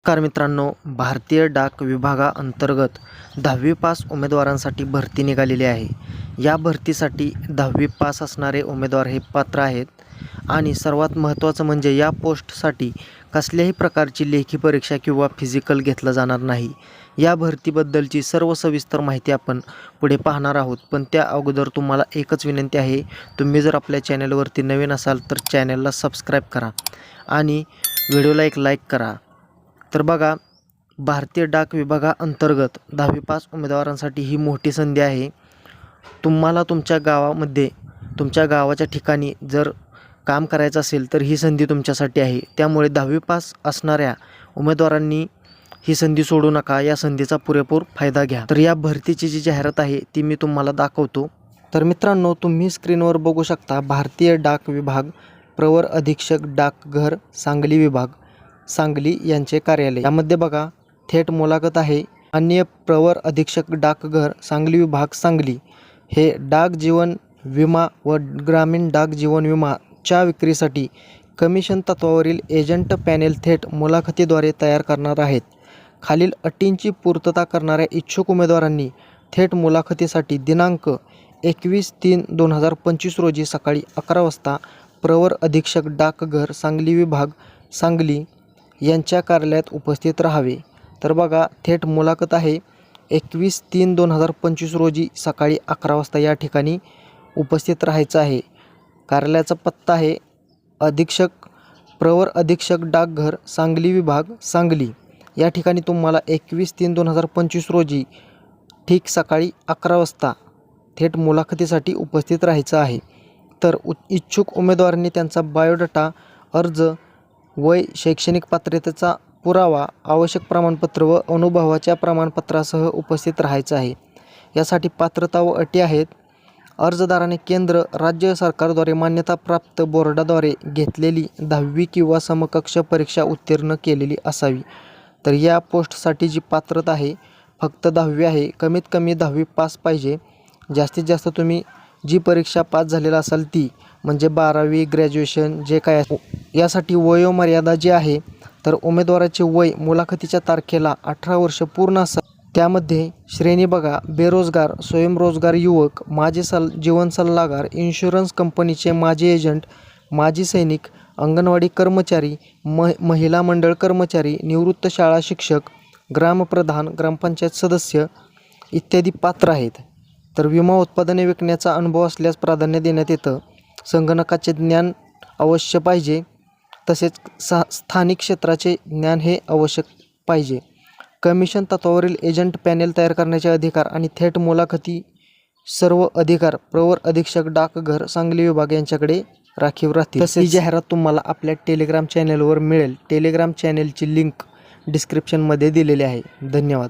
नमस्कार मित्रांनो भारतीय डाक विभागाअंतर्गत दहावी पास उमेदवारांसाठी भरती निघालेली आहे. या भरतीसाठी दहावी पास असणारे उमेदवार हे पात्र आहेत. आणि सर्वात महत्त्वाचं म्हणजे या पोस्टसाठी कसल्याही प्रकारची लेखी परीक्षा किंवा फिजिकल घेतलं जाणार नाही. या भरतीबद्दलची सर्व सविस्तर माहिती आपण पुढे पाहणार आहोत. पण त्या अगोदर तुम्हाला एकच विनंती आहे तुम्ही जर आपल्या चॅनलवरती नवीन असाल तर चॅनलला सबस्क्राईब करा. आणि व्हिडिओला एक लाईक करा. तर बघा भारतीय डाक विभागाअंतर्गत दहावी पास उमेदवारांसाठी ही मोठी संधी आहे. तुम्हाला तुमच्या गावामध्ये तुमच्या गावाच्या ठिकाणी जर काम करायचं असेल तर ही संधी तुमच्यासाठी आहे. त्यामुळे दहावी पास असणाऱ्या उमेदवारांनी ही संधी सोडू नका. या संधीचा पुरेपूर फायदा घ्या. तर या भरतीची जी जाहिरात आहे ती मी तुम्हाला दाखवतो. तर मित्रांनो तुम्ही स्क्रीनवर बघू शकता भारतीय डाक विभाग प्रवर अधीक्षक डाकघर सांगली विभाग. सांगली यांचे कार्यालय. यामध्ये बघा थेट मुलाखत आहे. अन्य प्रवर अधीक्षक डाकघर सांगली विभाग सांगली. हे डाक जीवन विमा व ग्रामीण डाक जीवन विमाच्या विक्रीसाठी कमिशन तत्वावरील एजंट पॅनेल थेट मुलाखतीद्वारे तयार करणार आहेत. खालील अटींची पूर्तता करणाऱ्या इच्छुक उमेदवारांनी थेट मुलाखतीसाठी दिनांक एकवीस तीन दोन हजार पंचवीस रोजी सकाळी अकरा वाजता प्रवर अधीक्षक डाकघर सांगली विभाग सांगली यांच्या कार्यालयात उपस्थित राहावे. तर बघा थेट मुलाखत आहे. एकवीस तीन दोन हजार पंचवीस रोजी सकाळी अकरा वाजता या ठिकाणी उपस्थित राहायचं आहे. कार्यालयाचा पत्ता आहे. अधीक्षक प्रवर अधीक्षक डाकघर सांगली विभाग सांगली. या ठिकाणी तुम्हाला एकवीस तीन दोन हजार पंचवीस रोजी ठीक सकाळी अकरा वाजता थेट मुलाखतीसाठी उपस्थित राहायचं आहे. तर उ इच्छुक उमेदवारांनी त्यांचा बायोडाटा अर्ज वय शैक्षणिक पात्रतेचा पुरावा आवश्यक प्रमाणपत्र व अनुभवाच्या प्रमाणपत्रासह उपस्थित राहायचं आहे. यासाठी पात्रता व अटी आहेत. अर्जदाराने केंद्र राज्य सरकारद्वारे मान्यताप्राप्त बोर्डाद्वारे घेतलेली दहावी किंवा समकक्ष परीक्षा उत्तीर्ण केलेली असावी. तर या पोस्टसाठी जी पात्रता आहे फक्त दहावी आहे कमीत कमी दहावी पास पाहिजे. जास्तीत जास्त तुम्ही जी परीक्षा पास झालेला असाल ती म्हणजे बारावी ग्रॅज्युएशन जे काय आहे. यासाठी वयोमर्यादा जी आहे तर उमेदवाराचे वय मुलाखतीच्या तारखेला अठरा वर्ष पूर्ण असा त्यामध्ये श्रेणी बघा बेरोजगार स्वयंरोजगार युवक माजी सल जीवन सल्लागार इन्शुरन्स कंपनीचे माजी एजंट माजी सैनिक अंगणवाडी कर्मचारी म महिला मंडळ कर्मचारी निवृत्त शाळा शिक्षक ग्रामप्रधान ग्रामपंचायत सदस्य इत्यादी पात्र आहेत तर विमा उत्पादने विकण्याचा अनुभव असल्यास प्राधान्य देण्यात येतं. संगणकाचे ज्ञान अवश्य पाहिजे. तसेच सा स्थानिक क्षेत्राचे ज्ञान हे आवश्यक पाहिजे. कमिशन तत्वावरील एजंट पॅनेल तयार करण्याचे अधिकार आणि थेट मुलाखती सर्व अधिकार प्रवर अधीक्षक डाकघर सांगली विभाग यांच्याकडे राखीव राहतील. तसेच जाहिरात तुम्हाला आपल्या टेलिग्राम चॅनेलवर मिळेल. टेलिग्राम चॅनेलची लिंक डिस्क्रिप्शनमध्ये दिलेली आहे. धन्यवाद.